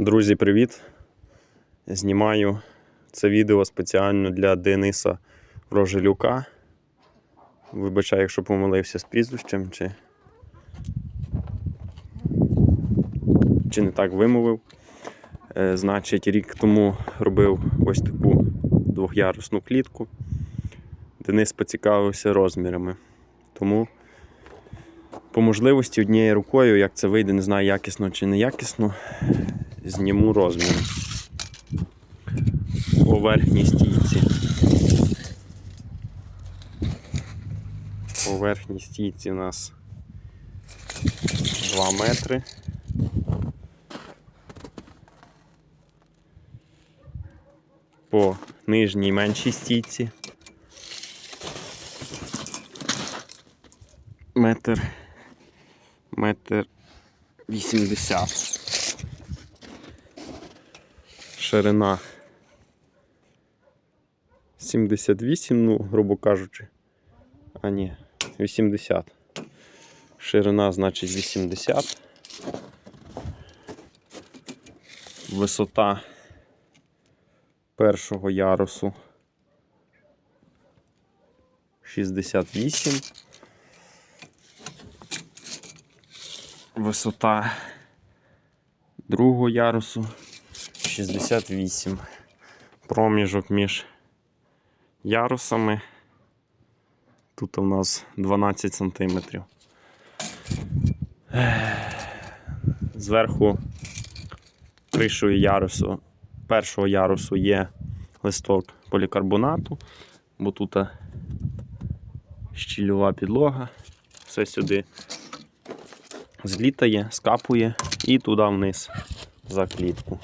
Друзі, привіт! Знімаю це відео спеціально для Дениса Рожелюка. Вибачаю, якщо помилився з прізвищем, чи, чи не так вимовив. Е, значить, рік тому робив ось таку двохярусну клітку. Денис поцікавився розмірами. Тому по можливості однією рукою, як це вийде, не знаю, якісно чи не якісно, зніму розмір по верхній стійці. По верхній стійці у нас 2 метри. По нижній меншій стійці. Метр. Метр вісімдесят. Ширина 78, ну, грубо кажучи. А ні, 80. Ширина, значить, 80. Висота першого ярусу 68. Висота другого ярусу 68. Проміжок між ярусами. Тут у нас 12 сантиметрів. Зверху кришою ярусу, першого ярусу є листок полікарбонату, бо тут щільова підлога. Все сюди злітає, скапує і туди вниз за клітку.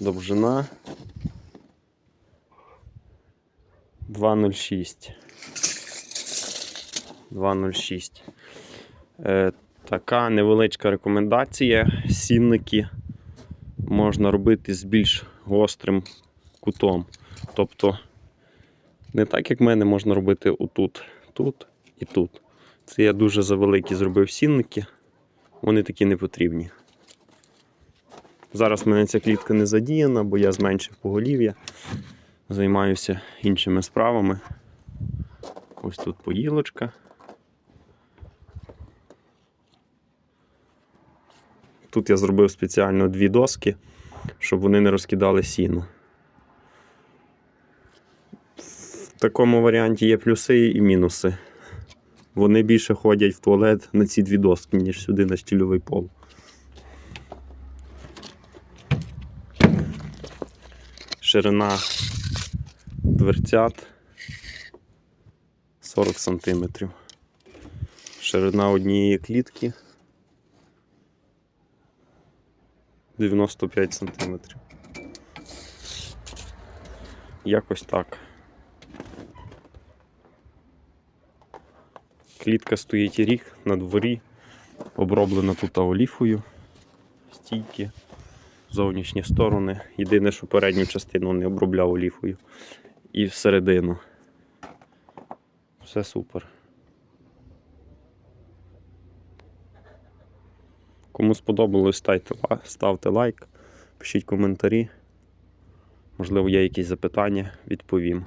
Довжина 2,06. 2,06. Е, така невеличка рекомендація. Сінники можна робити з більш гострим кутом. Тобто, не так, як в мене можна робити отут, тут і тут. Це я дуже завеликі зробив сінники, вони такі не потрібні. Зараз в мене ця клітка не задіяна, бо я зменшив поголів'я, займаюся іншими справами. Ось тут поїлочка. Тут я зробив спеціально дві доски, щоб вони не розкидали сіно. В такому варіанті є плюси і мінуси. Вони більше ходять в туалет на ці дві доски, ніж сюди на стільовий пол. Ширина дверцят 40 см. Ширина однієї клітки 95 см. Якось так. Клітка стоїть рік на дворі, оброблена тут оліфою, стійки, зовнішні сторони. Єдине, що передню частину не обробляв оліфою. І всередину. Все супер. Кому сподобалось, ставте, лайк, пишіть коментарі. Можливо, є якісь запитання, відповім.